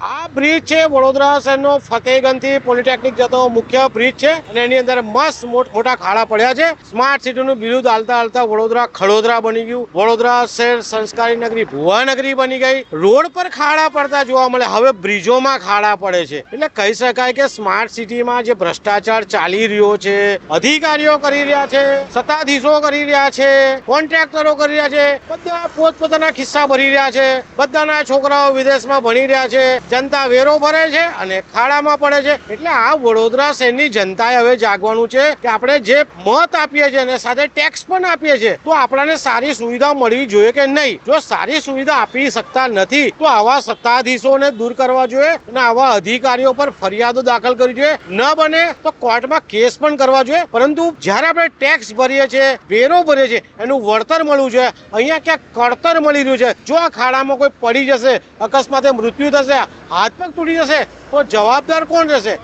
I bridge છે, વડોદરા શહેરનો ફતેગંજથી polytechnic જતો મુખ્ય બ્રિજ છે અને એની અંદર મસ્ત મોટા ખાડા પડ્યા છે. સ્માર્ટ સિટીનું બિરુદ હાલતા હાલતા વડોદરા ખડોદરા બની ગયું. વડોદરા શહેર સંસ્કારી નગરી ભુવાનગરી બની ગઈ. રોડ પર ખાડા પડતા જોવા મળે. હવે બ્રિજોમાં ખાડા પડે છે. એટલે કહી શકાય કે સ્માર્ટ સિટીમાં જે ભ્રષ્ટાચાર ચાલી રહ્યો છે, અધિકારીઓ કરી રહ્યા છે, સત્તાધીશો કરી રહ્યા છે, કોન્ટ્રાક્ટરો કરી રહ્યા છે, બધા પોતપોતાના ખિસ્સા ભરી રહ્યા છે. બધાના છોકરાઓ વિદેશમાં ભણી રહ્યા છે. જનતા વેરો ભરે છે અને ખાડામાં પડે છે. એટલે આ વડોદરા શહેરની જનતાએ હવે જાગવાનું છે કે આપણે જે મત આપીએ છીએ અને સાથે ટેક્સ પણ આપીએ છીએ, તો આપણાને સારી સુવિધા મળવી જોઈએ કે નહીં? જો સારી સુવિધા આપી શકતા નથી, તો આવા સત્તાધીશોને દૂર કરવા જોઈએ અને આવા અધિકારીઓ પર ફરિયાદો દાખલ કરવી જોઈએ. ન બને તો કોર્ટમાં કેસ પણ કરવા જોઈએ. પરંતુ જ્યારે આપણે ટેક્સ ભરીએ છીએ, વેરો ભરીએ છીએ, એનું વળતર મળવું જોઈએ. અહીંયા ક્યાંક કળતર મળી રહ્યું છે. જો આ ખાડામાં કોઈ પડી જશે, અકસ્માતે મૃત્યુ થશે હાથ પગ તૂટી જશે તો જવાબદાર કોણ રહેશે?